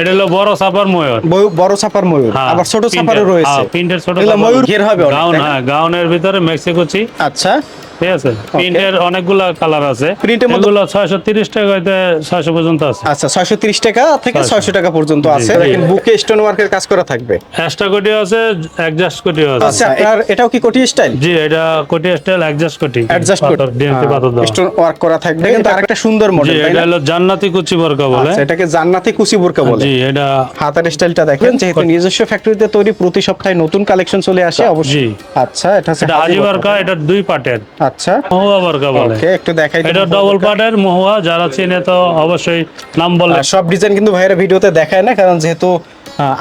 এটা হলো বড় সাপার ময়ূর। বড় ছাপার ময়ূর। হ্যাঁ, আবার ছোট ছাপারও রয়েছে। হ্যাঁ, ছোট ময়ূর ঘের হবে গাউন হ্যাঁ গাউনের ভিতরে মেক্সিকোচি। আচ্ছা। ঠিক আছে? প্রিন্টের অনেকগুলা কালার আছে। প্রিন্টের মধ্যে- এগুলো ছয়শো তিরিশ টাকা হইতে ছয়শো পর্যন্ত আছে। আচ্ছা ছয়শো তিরিশ টাকা থেকে ছয়শো। ছয়শো টাকা পর্যন্ত আছে। দেখেন বুকে স্টোন ওয়ার্কের কাজ করা থাকবে। এক্সট্রা কোটি আছে অ্যাডজাস্ট কোটি আছে। আচ্ছা আপনার এটাও কি কোটি স্টাইল? জি এটা কোটি স্টাইল অ্যাডজাস্ট কোটি। অ্যাডজাস্ট পাথর, ডিএমটি পাথর দেওয়া। স্টোন ওয়ার্ক করা থাকবে। কিন্তু আরেকটা সুন্দর মডেল এটা হলো জান্নাতি কুচি বরকা বলে। আচ্ছা এটাকে জান্নাতি কুচি বোরকা বলে। জি এটা হাতের স্টাইলটা দেখেন যেহেতু নিজস্ব ফ্যাক্টরিতে তৈরি প্রতি সপ্তাহে নতুন কালেকশন চলে আসে অবশ্যই। আচ্ছা এটা হাজি বরকা। এটা দুই পাটের আচ্ছা। মহুয়া বরকা বলে। ওকে একটু দেখাই এটা ডবল পার্টের মহুয়া যারা চেনে তো অবশ্যই নাম বলে সব ডিজাইন কিন্তু ভাইয়েরা ভিডিওতে দেখায় না কারণ যেহেতু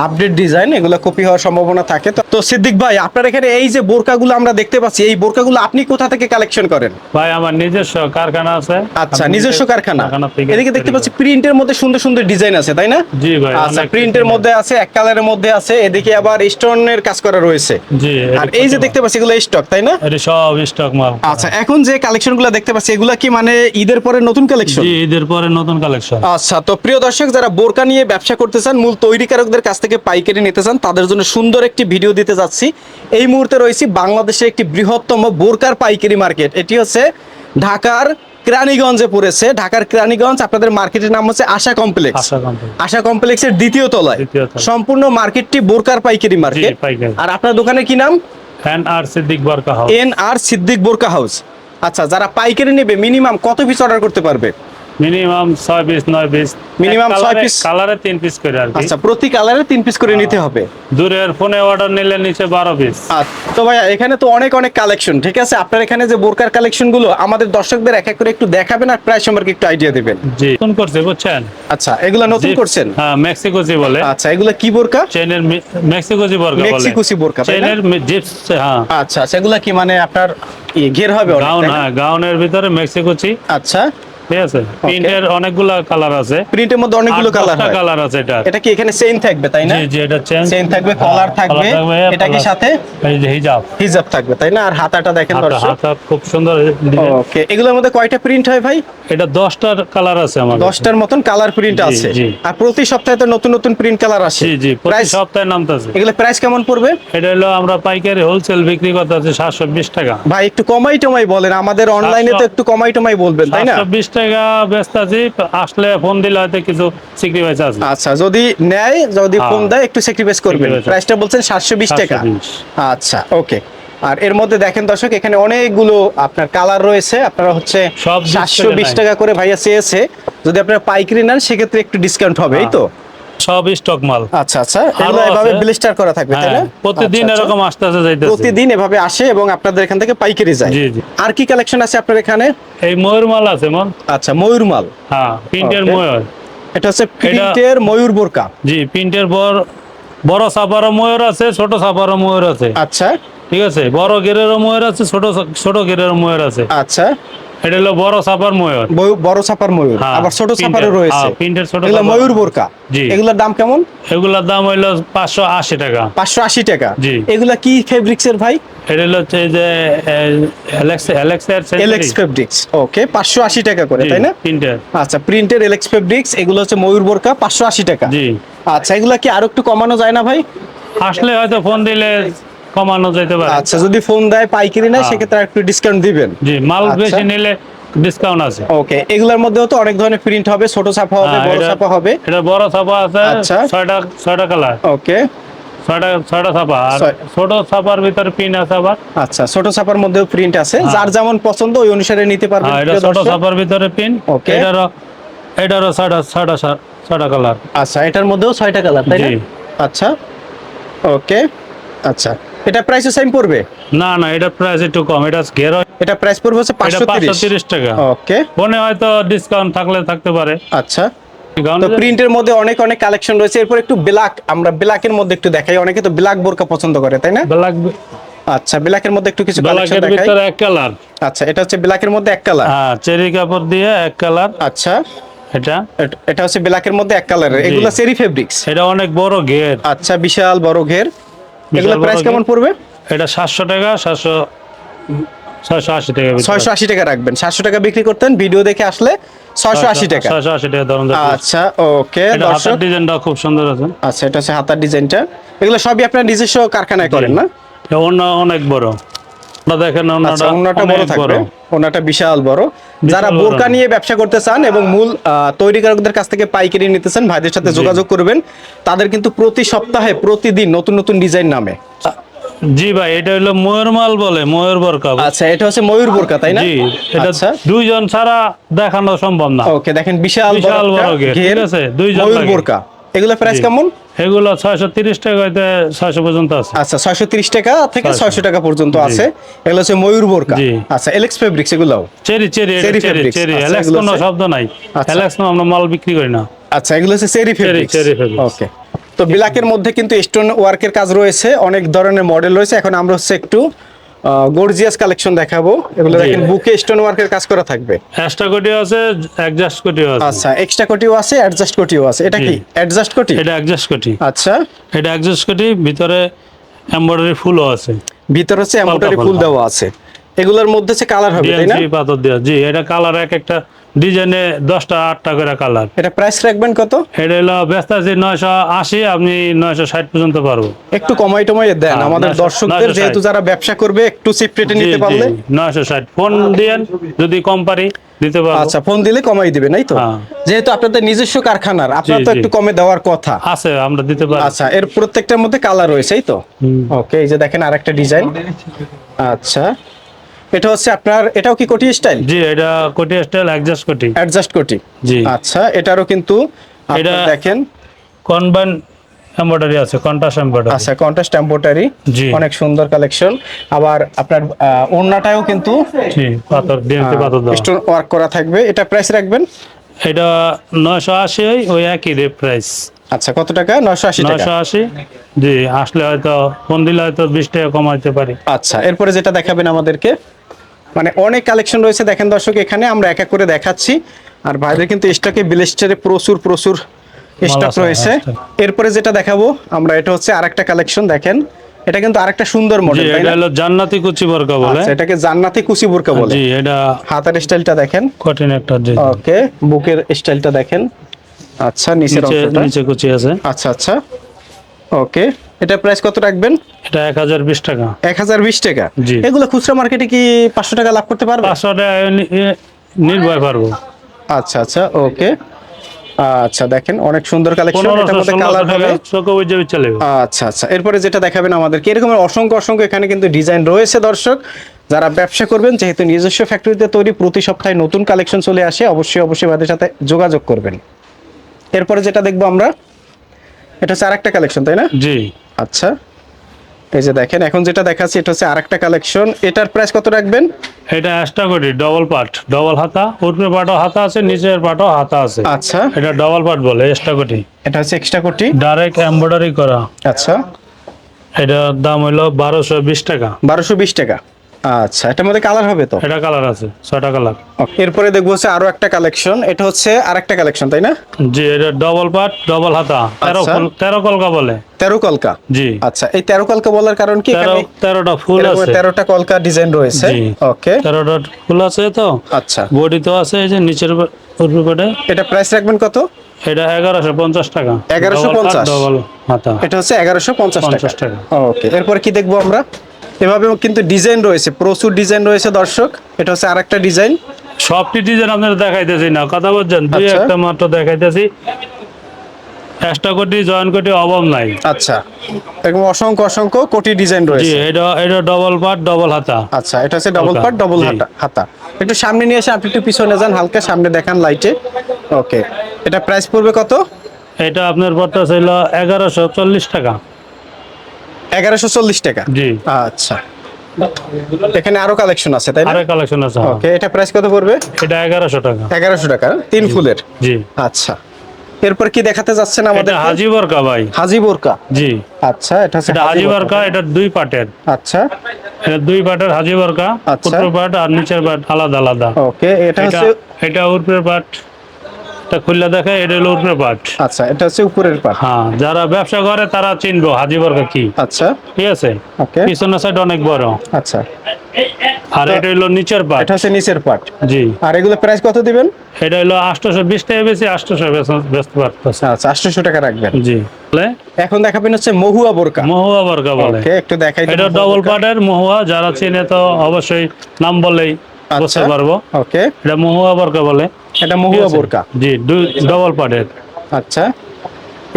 আপডেট ডিজাইন এগুলো কপি হওয়ার সম্ভাবনা থাকে। তো- সিদ্দিক ভাই আপনার এখানে এই যে বোরকাগুলো আমরা দেখতে পাচ্ছি এই বোরকাগুলো আপনি কোথা থেকে কালেকশন করেন? ভাই আমার নিজস্ব কারখানা আছে। আচ্ছা নিজস্ব কারখানা। এদিকে দেখতে পাচ্ছি প্রিন্টের মধ্যে সুন্দর সুন্দর ডিজাইন আছে তাই না? জি ভাই আচ্ছা প্রিন্টের মধ্যে আছে। এক কালারের মধ্যে আছে এদিকে আবার স্টোনের কাজ করা রয়েছে। জি আর এই যে দেখতে পাচ্ছি এগুলো স্টক তাই না? এটা সব স্টক মাল। আচ্ছা এখন যে কালেকশনগুলো দেখতে পাচ্ছি এগুলা কি মানে ঈদের পরে নতুন কালেকশন জি ঈদের পরে নতুন কালেকশন আচ্ছা তো প্রিয় দর্শক যারা বোরকা নিয়ে ব্যবসা করতে চান মূল তৈরিকারকদের কাছ থেকে পাইকারি নিতে চান তাদের জন্য সুন্দর একটি ভিডিও দিতে যাচ্ছি। এই মুহূর্তে রয়েছি বাংলাদেশের একটি বৃহত্তম বোরকার পাইকারি মার্কেট। এটি হচ্ছে ঢাকার কেরানীগঞ্জে পড়েছে। ঢাকার কেরানীগঞ্জ আপনাদের মার্কেটের নাম হচ্ছে আশা কমপ্লেক্স। আশা কমপ্লেক্সের দ্বিতীয় তলায়। সম্পূর্ণ মার্কেটটি বোরকার পাইকারি মার্কেট। আর আপনার দোকানের কি নাম? N R Siddique Borka house. N R Siddique Borka house. আচ্ছা যারা পাইকারি নেবে মিনিমাম কত পিস অর্ডার করতে পারবে? মিনিমাম ছয় পিস নয় পিস Minimum ছয় piece? কালারে তিন পিস করে আর আচ্ছা প্রতি কালারে তিন পিস করে নিতে হবে? দূরের ফোনে অর্ডার নিলে নিচে বারো পিস তো ভাইয়া এখানে তো অনেক অনেক কালেকশন ঠিক আছে? আপনার এখানে যে বোরকার কালেকশনগুলো আমাদের দর্শকদের এক এক করে একটু দেখাবেন আর প্রাইস সম্পর্কে একটু আইডিয়া দিবেন। জি। নতুন করছে বুঝছেন? আচ্ছা এগুলা নতুন করছেন? হ্যাঁ মেক্সিকোজি বলে। আচ্ছা এগুলা কি বোরকা? চেনের মেক্সিকোজি বর্গা বলে। মেক্সিকোসি বোরকা, চেনের জিপস হ্যাঁ। আচ্ছা এগুলা কি মানে আপনার ঘের হবে গাউন হ্যাঁ গাউনের ভিতরে মেক্সিকোচি আচ্ছা। ঠিক আছে? প্রিন্টের অনেকগুলা কালার আছে। প্রিন্টের মধ্যে অনেকগুলো কালার হয়। কালার আছে এটা। এটা কি এখানে চেইন থাকবে তাই না? জি জি এটা চেন চেইন থাকবে কলার থাকবে। এটা কি সাথে? এই যে হিজাব হিজাব থাকবে তাই না? আর হাতাটা দেখেন দর্শক। হাতা খুব সুন্দর ওকে এগুলোর মধ্যে কয়টা প্রিন্ট হয় ভাই? এটা দশটার কালার আছে আমার কাছে। মতন কালার প্রিন্ট আছে। আর প্রতি সপ্তাহে তো নতুন নতুন প্রিন্ট কালার আসে। জি জি প্রতি প্রাইস সপ্তাহে নামতেছে। এগুলো প্রাইস কেমন পড়বে? এটা হলো আমরা পাইকারি হোলসেল বিক্রি করতে আছে সাতশো বিশ টাকা। ভাই একটু কমাই টমাই বলেন। আমাদের অনলাইনে তো একটু কমাই টমাই বলবেন তাই না? টাকা ব্যস্ত আছি আসলে ফোন দিলে হয়তো কিছু সিক্রিফাইস আছে। আচ্ছা যদি নেয় যদি হ্যাঁ। ফোন দেয় একটু স্যাক্রিফাইস করবেন। Sacrifice। প্রাইসটা বলছেন সাতশো বিশ টাকা। আচ্ছা ওকে আর এর মধ্যে দেখেন দর্শক এখানে অনেকগুলো আপনার কালার রয়েছে। আপনারা হচ্ছে সব সাতশো বিশ টাকা করে ভাইয়া চেয়েছে। যদি আপনারা পাইকারি নেন সেক্ষেত্রে একটু ডিসকাউন্ট হবে এই তো? সব স্টক মাল। আচ্ছা আচ্ছা। এগুলো এভাবে ব্লিস্টার করা থাকবে তাই না? হ্যাঁ, প্রতিদিন আচ্ছা, আচ্ছা। এরকম আসতে আসতে যাইতেছে। প্রতিদিন এভাবে আসে এবং আপনাদের এখান থেকে পাইকারি যায়। জি, জি। আর কি কালেকশন আছে আপনার এখানে? এই ময়ূর মাল আছে মন। আচ্ছা ময়ূর মাল। হ্যাঁ প্রিন্টের ময়ূর। এটা হচ্ছে প্রিন্টের ময়ূর বোরকা। জি প্রিন্টের বড় বড় ছাপারও ময়ূর আছে ছোট ছাপারও ময়ূর আছে। আচ্ছা। ঠিক আছে? বড় গেরেরও ময়ূর আছে ছোট ছোট গেরেরও ময়ূর আছে। আচ্ছা। এটা হলো বড় ছাপার ময়ূর। বড় ছাপার ময়ূর। হ্যাঁ, আবার ছোট ছাপারও রয়েছে। হ্যাঁ, প্রিন্টের ছোট এগুলো ময়ূর বোরকা। জি। এগুলোর দাম কেমন? এগুলোর দাম হইল পাঁচশো আশি টাকা। পাঁচশো আশি টাকা। জি। এগুলা কি ফেব্রিক্স এর ভাই? এটা হলো যে অ্যালেক্সের এলএক্স ফেব্রিক্স ওকে পাঁচশো আশি টাকা করে তাই না? প্রিন্টের আচ্ছা প্রিন্টের এলএক্স ফেব্রিক্স এগুলো হচ্ছে ময়ূর বোরকা পাঁচশো আশি টাকা। জি। আচ্ছা এগুলা কি আরও একটু কমানো যায় না ভাই? আসলে হয়তো ফোন দিলে কমানো যেতে পারে। আচ্ছা যদি ফোন দেয় পাইকারি নেয় হ্যাঁ। সেক্ষেত্রে একটু ডিসকাউন্ট দিবেন। জি মাল আচ্ছা। বেশি নিলে ডিসকাউন্ট আছে। ওকে এগুলোর মধ্যেও তো অনেক ধরনের প্রিন্ট হবে ছোট ছাপা হবে হ্যাঁ, বড় ছাপা হবে। এটা বড় ছাপা আছে আচ্ছা। কালার ওকে ছাপা। আর ছোট ছাপার ভিতরে পিন আছে আবার। আচ্ছা ছোট ছাপার মধ্যেও প্রিন্ট আছে। হ্যাঁ। যার যেমন পছন্দ ওই অনুসারে নিতে পারবেন এটা ছোট। ছাপার ভিতরে পিন Okay. এটারও ছয়- ছয়টা কালার আচ্ছা এটার মধ্যেও ছয়টা কালার তাই না? আচ্ছা। ওকে আচ্ছা। এটা প্রাইসও সেম পড়বে? না না এটা প্রাইস একটু কম। এটা ঘের এটা প্রাইস পড়বে হচ্ছে এটা পাঁচশো পাঁচশো তিরিশ তিরিশ টাকা। ওকে ফোনে হয়তো ডিসকাউন্ট থাকলে থাকতে পারে। আচ্ছা। তো প্রিন্টের মধ্যে অনেক অনেক কালেকশন রয়েছে। এরপর একটু ব্ল্যাক আমরা ব্ল্যাকের মধ্যে একটু দেখাই। অনেকে তো ব্ল্যাক বোরকা পছন্দ করে তাই না? ব্ল্যাক আচ্ছা ব্ল্যাকের মধ্যে একটু কিছু কালেকশন দেখাই। ভিতরে এক কালার আচ্ছা এটা হচ্ছে ব্ল্যাকের মধ্যে এক কালার হ্যাঁ চেরি কাপড় দিয়ে এক কালার আচ্ছা। এটা? এটা হচ্ছে ব্ল্যাকের মধ্যে এক কালারের এগুলো সেরি ফেব্রিক্স এটা অনেক বড় ঘের। আচ্ছা বিশাল বড় ঘের। এগুলো প্রাইস কেমন পড়বে? এটা সাতশো টাকা সাতশো ছয়শো আশি টাকা ছয়শো আশি টাকা রাখবেন। সাতশো টাকা বিক্রি করতেন ভিডিও দেখে আসলে ছয়শো আশি টাকা। ছয়শো আশি টাকা ধরুন আচ্ছা ওকে দর্শক। ডিজাইনটা খুব সুন্দর আছে। আচ্ছা এটা হচ্ছে হাতার ডিজাইনটা। এগুলো সবই আপনার নিজস্ব কারখানায় করেন না? অন্য অনেক বড়। দেখেন আচ্ছা অন্যটা ওনাটা বড় থাকবে। ওনাটা বিশাল বড়। যারা বোরকা নিয়ে ব্যবসা করতে চান এবং মূল তৈরিকারকদের কাছ থেকে পাইকারি নিতে চান ভাইদের সাথে যোগাযোগ করবেন তাদের কিন্তু প্রতি সপ্তাহে প্রতিদিন নতুন নতুন ডিজাইন নামে। জি ভাই এটা হলো ময়ূর মাল বলে ময়ূর বরকা। আচ্ছা এটা হচ্ছে ময়ূর বোরকা তাই না? জি এটা আচ্ছা। দুইজন ছাড়া দেখানো সম্ভব না। ওকে দেখেন বিশাল বড় ঘের, আছে? দুইজন ময়ূর বোরকা। এগুলো প্রাইস কেমন? এগুলো ছয়শো তিরিশ টাকা হইতে ছয়শো পর্যন্ত আছে। আচ্ছা ছয়শো তিরিশ টাকা থেকে 600 ছয়শো টাকা পর্যন্ত আছে। এগুলো হচ্ছে ময়ূর বোরকা। আচ্ছা এলেক্স ফেব্রিক্স এগুলো চেরি চেরি চেরি চেরি। আচ্ছা, এগুলো কোনো শব্দ নাই। আচ্ছা। অ্যালেক্স আমরা মাল বিক্রি করি না। আচ্ছা এগুলো হচ্ছে চেরি ফেব্রিক্স। ওকে তো ব্ল্যাকের মধ্যে কিন্তু স্টোন ওয়ার্কের কাজ রয়েছে। অনেক ধরনের মডেল রয়েছে। এখন আমরা হচ্ছে একটু গর্জিয়াস কালেকশন দেখাবো। এগুলো দেখেন বুকে স্টোন ওয়ার্কের কাজ করা থাকবে। এক্সট্রা কোটিও আছে অ্যাডজাস্ট কোটিও আছে। আচ্ছা এক্সট্রা কোটিও আছে অ্যাডজাস্ট কোটিও আছে। এটা কি। অ্যাডজাস্ট কোটি? এটা অ্যাডজাস্ট কোটি। আচ্ছা। এটা অ্যাডজাস্ট কোটি ভিতরে এমব্রয়ডারি ফুলও আছে। ভিতরে হচ্ছে এমব্রয়ডারি ফুল দেওয়া আছে। এগুলোর মধ্যে হচ্ছে কালার হবে তাই না? জি পাথর দেওয়া। জি এটা কালার এক একটা ডিজাইনে দশটা আটটা করে কালার। এটা প্রাইস রাখবেন কত? এটা হলো ব্যস্ত আছে নয়শো আশি আপনি নয়শো ষাট পর্যন্ত পারব। একটু কমাই টমাই দেন হ্যাঁ, আমাদের দর্শকদের যেহেতু যারা ব্যবসা করবে একটু চিপ রেটে নিতে পারলে। নয়শো ষাট। ফোন দিয়েন যদি কম পারি দিতে পারব। আচ্ছা ফোন দিলে কমাই দিবে নাই তো? হ্যাঁ। যেহেতু আপনাদের নিজস্ব কারখানার আপনার তো একটু কমে দেওয়ার কথা। আছে আমরা দিতে পারি। আচ্ছা এর প্রত্যেকটার মধ্যে কালার রয়েছে এই তো। ওকে এই যে দেখেন আরেকটা ডিজাইন আচ্ছা। এটা হচ্ছে আপনার এটাও কি কোটি স্টাইল জি এটা কোটি স্টাইল অ্যাডজাস্ট কোটি। অ্যাডজাস্ট কোটি। জি। আচ্ছা এটারও কিন্তু এটা- দেখেন। কনবাইন এমব্রয়ডারি আছে কন্ট্রাস্ট এমব্রয়ডারি আচ্ছা কন্ট্রাস্ট টেম্পোটারি জি। অনেক সুন্দর কালেকশন আবার আপনার ওড়নাটাও কিন্তু জি পাথর ডিএনসি পাথর দেওয়া। স্টোন ওয়ার্ক করা থাকবে। এটা প্রাইস রাখবেন? এটা নয়শো আশি ওই একই রে প্রাইস আচ্ছা কত টাকা? নয়শো আশি টাকা? নয়শো আশি? জি আসলে হয়তো ফোন দিলে হয়তো বিশ টাকা কমাইতে পারি। আচ্ছা এরপরে যেটা দেখাবেন আমাদেরকে মানে অনেক কালেকশন রয়েছে দেখেন দর্শক এখানে আমরা এক এক করে দেখাচ্ছি। আর ভাইদের কিন্তু স্টকে বিলেস্টারে প্রচুর প্রচুর স্টক রয়েছে। এরপরে যেটা দেখাবো আমরা এটা হচ্ছে আরেকটা কালেকশন দেখেন। এটা কিন্তু আরেকটা সুন্দর জি মডেল এটা হলো জান্নাতি কুচি বরকা বলে। আচ্ছা এটাকে জান্নাতি কুচি বোরকা বলে। জি এটা হাতার স্টাইলটা দেখেন। কঠিন একটা ডিজাইন ওকে বুকের স্টাইলটা দেখেন। আচ্ছা নিচের নিচে অংশটা। নিচে কুচি আছে। আচ্ছা আচ্ছা। ওকে এটা প্রাইস কত রাখবেন? এটা এক হাজার বিশ টাকা। এক হাজার বিশ টাকা? এগুলো খুচরা মার্কেটে কি পাঁচশো টাকা লাভ করতে পারবে? পাঁচশো টাকা নির্ভয় পারব। আচ্ছা আচ্ছা ওকে। আচ্ছা দেখেন অনেক সুন্দর কালেকশন এটার মধ্যে কালার হবে। আচ্ছা আচ্ছা এরপরে যেটা দেখাবেন আমাদেরকে এরকম অসংখ্য অসংখ্য এখানে কিন্তু ডিজাইন রয়েছে দর্শক। যারা ব্যবসা করবেন যেহেতু নিজস্ব ফ্যাক্টরিতে তৈরি প্রতি সপ্তাহে নতুন কালেকশন চলে আসে অবশ্যই অবশ্যই আমাদের সাথে যোগাযোগ করবেন। এরপরে যেটা দেখব আমরা এটা হচ্ছে আরেকটা কালেকশন তাই না? জি। আচ্ছা এই যে দেখেন এখন যেটা দেখাচ্ছি এটা হচ্ছে আরেকটা কালেকশন এটার প্রাইস কত রাখবেন? এটা এক্সট্রা কোটি ডবল পার্ট ডবল হাতা উপরের পাটও হাতা আছে নিচের পাটও হাতা আছে। আচ্ছা। এটা ডবল পার্ট বলে এক্সট্রা কোটি। এটা হচ্ছে এক্সট্রা কোটি। ডাইরেক্ট এমব্রয়ডারি করা। আচ্ছা। এটার দাম হলো বারোশো বিশ টাকা। বারোশো বিশ টাকা। আচ্ছা এটার মধ্যে কালার হবে তো? এটা কালার আছে ছয়টা কালার এরপরে দেখব হচ্ছে আরও একটা কালেকশন এটা হচ্ছে আরেকটা কালেকশন তাই না? জি এটা ডবল পার্ট ডবল হাতা তেরো আচ্ছা। তেরো কলকা বলে। তেরো কলকা? জি। আচ্ছা এই তেরো কলকা বলার কারণ কি? তেরো তেরোটা ফুল আছে। তেরোটা কলকা ডিজাইন রয়েছে। জি। ওকে তেরোটা ফুল আছে তো? আচ্ছা। বডি তো আছে এই যে নিচের উপরে এটা প্রাইস রাখবেন কত? এটা এগারোশো পঞ্চাশ টাকা। 1150 ডবল হাতা। এটা হচ্ছে এগারোশো পঞ্চাশ টাকা। পঞ্চাশ টাকা। ওকে এরপর কি দেখব আমরা? এভাবে কিন্তু ডিজাইন রয়েছে প্রচুর ডিজাইন রয়েছে দর্শক। এটা হচ্ছে আরেকটা ডিজাইন সবটি ডিজাইন আপনারা দেখাইতেছি না কথা বলছেন? দুই আচ্ছা। একটা মাত্র দেখাইতেছি। এক্সট্রা কোটি জয়েন কোটি অভাব নাই। আচ্ছা। এরকম অসংখ্য অসংখ্য কোটি ডিজাইন জি রয়েছে। এটা এটা ডবল পার্ট ডবল হাতা। আচ্ছা এটা হচ্ছে ডবল পার্ট ডবল জি। হাতা হাতা। একটু সামনে নিয়ে এসে আপনি একটু পিছনে যান হালকা সামনে দেখান লাইটে ওকে এটা প্রাইস পড়বে কত? এটা আপনার পড়তে ছিল এগারোশো চল্লিশ টাকা। এগারোশো চল্লিশ টাকা। জি। আচ্ছা। এখানে আরও কালেকশন আছে তাই না? আরেক কালেকশন আছে হ্যাঁ। ওকে এটা প্রাইস কত পড়বে? এটা এগারোশো টাকা। এগারোশো টাকা তিন ফুলের? জি। আচ্ছা। এরপর কি দেখাতে যাচ্ছেন আমাদের হাজি বরকা ভাই। হাজি বোরকা। জি। আচ্ছা এটা এটা হাজি বরকা। এটা দুই পার্টের আচ্ছা। এটা দুই পার্টের হাজি বরকা আচ্ছা। উপরের পার্ট আর নিচের পার্ট আলাদা আলাদা। ওকে এটা এটা হচ্ছে এটা উপরের পার্ট এটা খুললে দেখে এটা হলো উপরের পার্ট আচ্ছা এটা হচ্ছে উপরের পাট। হ্যাঁ যারা ব্যবসা করে তারা চিনবো হাজি বরকা কি। আচ্ছা। ঠিক আছে? ওকে। পিছনের সাইড অনেক বড়। আচ্ছা। আর এটা হলো নিচের পাট। এটা হচ্ছে নিচের পাট। জি। আর এগুলো প্রাইস কত দিবেন? এটা হলো আটশোশো বিশ টাকা বেশি আটশোশো ব্যস্ত পারতেছে। আচ্ছা আটশোশো টাকা রাখবেন। জি। বলে এখন দেখাবেন হচ্ছে মহুয়া বোরকা। মহুয়া বর্গা বলে। ওকে একটু দেখাই এটা ডবল বোরকা। পাটের মহুয়া যারা চিনে তো অবশ্যই নাম বললেই আচ্ছা। বুঝতে পারব। ওকে। এটা মহুয়া বর্গা বলে। এটা মহুয়া বোরকা। জি ডবল পাটের। আচ্ছা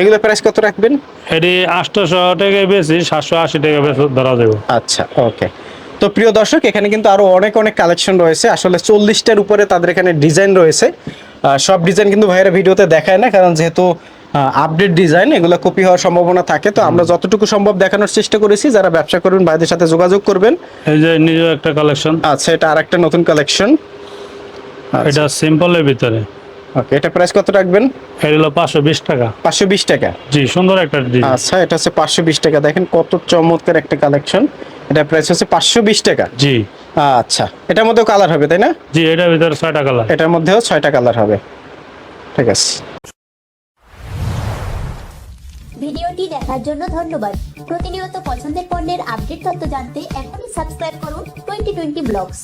এগুলো প্রাইস কত রাখবেন? এটি আটশোশো টাকা বেশি সাতশো আশি টাকা বেশি ধরা দেবো আচ্ছা ওকে। তো প্রিয় দর্শক এখানে কিন্তু আরও অনেক অনেক কালেকশন রয়েছে। আসলে চল্লিশটার উপরে তাদের এখানে ডিজাইন রয়েছে। সব ডিজাইন কিন্তু ভাইয়েরা ভিডিওতে দেখায় না কারণ যেহেতু আপডেট ডিজাইন এগুলো কপি হওয়ার সম্ভাবনা থাকে। তো আমরা যতটুকু সম্ভব দেখানোর চেষ্টা করেছি। যারা ব্যবসা করবেন ভাইদের সাথে যোগাযোগ করবেন। এই যে নিজের একটা কালেকশন আচ্ছা এটা আরেকটা নতুন কালেকশন এটা সিম্পলের ভিতরে। ওকে এটা প্রাইস কত রাখবেন? এটা হলো পাঁচশো বিশ টাকা। পাঁচশো বিশ টাকা? জি সুন্দর একটা ডিজাইন আচ্ছা এটা হচ্ছে পাঁচশো বিশ টাকা। দেখেন কত চমৎকার একটা কালেকশন এটা প্রাইস হচ্ছে পাঁচশো বিশ টাকা। জি। আচ্ছা এটার মধ্যেও কালার হবে তাই না? জি এটার ভিতরে ছয়টা কালার এটার মধ্যেও ছয়টা কালার হবে। ঠিক আছে। ভিডিওটি দেখার জন্য ধন্যবাদ। প্রতিনিয়ত পছন্দের পণ্যের আপডেট তথ্য জানতে এখনই সাবস্ক্রাইব করুন টোয়েন্টি টোয়েন্টি ব্লগস।